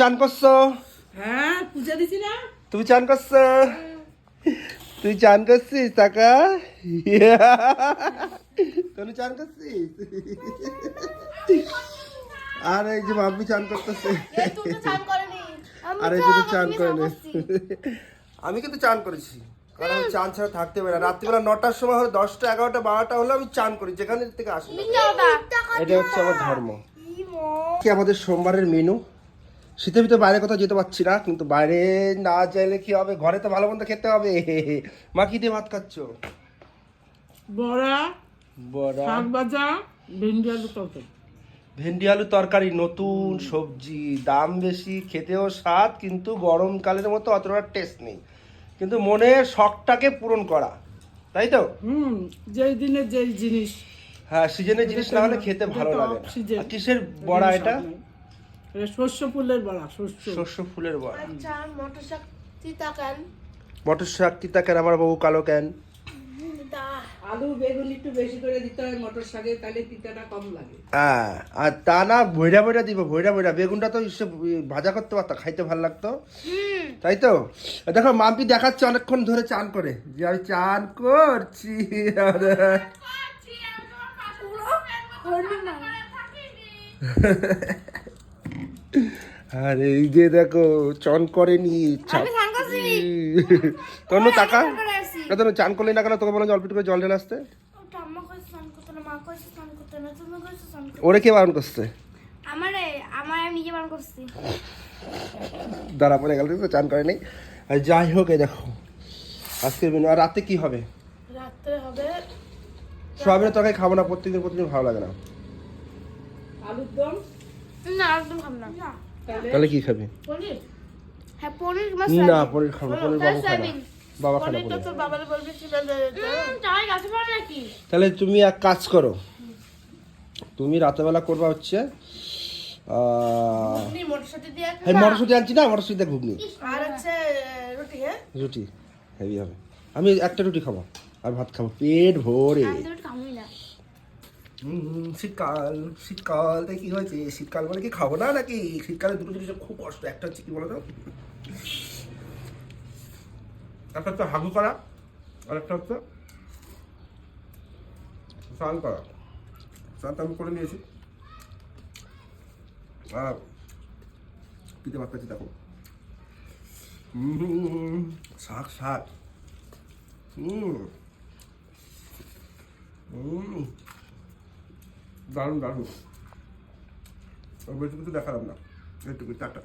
চান করছ? হ্যাঁ পূজা দিছি না। তুমি চান করছ? তুই চান করছিস টাকা? তুই চান করছিস? আর এই যে মাম্মি চান করতেছে। তুই তো চান করেনি। আমি আর এই যে চান করে আমি কিন্তু চান করেছি। কারণ আমি চান ছাড়া থাকতে পারি না। রাত্রিবেলা নটার সময় হলে দশটা এগারোটা বারোটা হলে আমি চান করি যেখান থেকে আসি। এটা হচ্ছে আমার ধর্ম। কি আমাদের সোমবারের মেনু? শীতের ভিতরে বাইরে কোথাও যেতে পারছি না কিন্তু বাইরে না চাইলে কি হবে? ঘরে তো ভালো মন্দ খেতে হবে। মা কি দিয়ে ভাত খাচ্ছ? বড়া বড়া। শাক ভাজা ভেন্ডি আলু তরকারি। ভেন্ডি আলু তরকারি নতুন সবজি দাম বেশি খেতেও স্বাদ কিন্তু গরমকালের মতো অতটা টেস্ট নেই। কিন্তু মনের শখটাকে পূরণ করা তাই তো? হুম যেই দিনে যেই জিনিস। হ্যাঁ সিজনের জিনিস না হলে খেতে ভালো লাগে কিসের বড়া এটা? শস্য ফুলের বড়া শস্য। শস্য ফুলের বড়া। আচ্ছা মটর শাক তিতা কেন? মটর শাক তিতা কেন? আমার বাবু কালো কেন? আলু বেগুন একটু বেশি করে দিতে হয় মটর শাকে তাহলে তিতাটা কম লাগে। হ্যাঁ আর তা না ভৈরা ভৈরা দিব ভৈরা ভৈরা। বেগুনটা তো ভাজা করতে পারতাম খাইতে ভালো লাগতো। তাই তো? দেখো মাম্পি দেখাচ্ছে অনেকক্ষণ ধরে চান করে যে আমি চান করছি আর- আর এই যে দেখো চন করেনি আমি স্নান করছি। তনু টাকা স্নান করে আসছি। তনু চান করলি না কেন? তোকে বলো জল পিট করে জল ঢেলে আসতে। ওরে কে বারণ করছে? আমারে আমার আমি নিজে বান করছি। দাঁড়া পড়ে গেল তো চান করে নেই আর যাই হোক এই দেখো। আজকের মেনু আর রাতে কি হবে? রাত্রে হবে তরকারি খাব না প্রত্যেকদিন প্রতিদিন ভালো লাগে না। আলুর দম? না একদম খাব না। তাহলে? কি খাবি? হ্যাঁ পনির না পনির খাব পনির বাবু বাবা তাই গাছে পারে নাকি? তাহলে তুমি এক কাজ করো। তুমি রাতেবেলা করবা হচ্ছে এই মটরশুঁটি আনছি না মটরশুঁটি দিয়ে ঘুগনি। রুটি হ্যাঁ? রুটি হেভি হবে। আমি একটা রুটি খাব আর ভাত খাব পেট ভরে আমি তো খামই না হুম, শীতকাল শীতকাল, তাই কি হয়েছে? শীতকাল মানে কি খাব না নাকি? শীতকালে দুটো জিনিসের খুব কষ্ট, একটা হচ্ছে কি বলতো? একটা হচ্ছে হাগু করা, আর একটা হচ্ছে স্নান করা। তো আমি করে নিয়েছি। আর পিঠে ভাত দেখো। শাক শাক। হুম হুম দারুণ দারুণ। বেশি কিছু দেখালাম না। এইটুকু টাটা।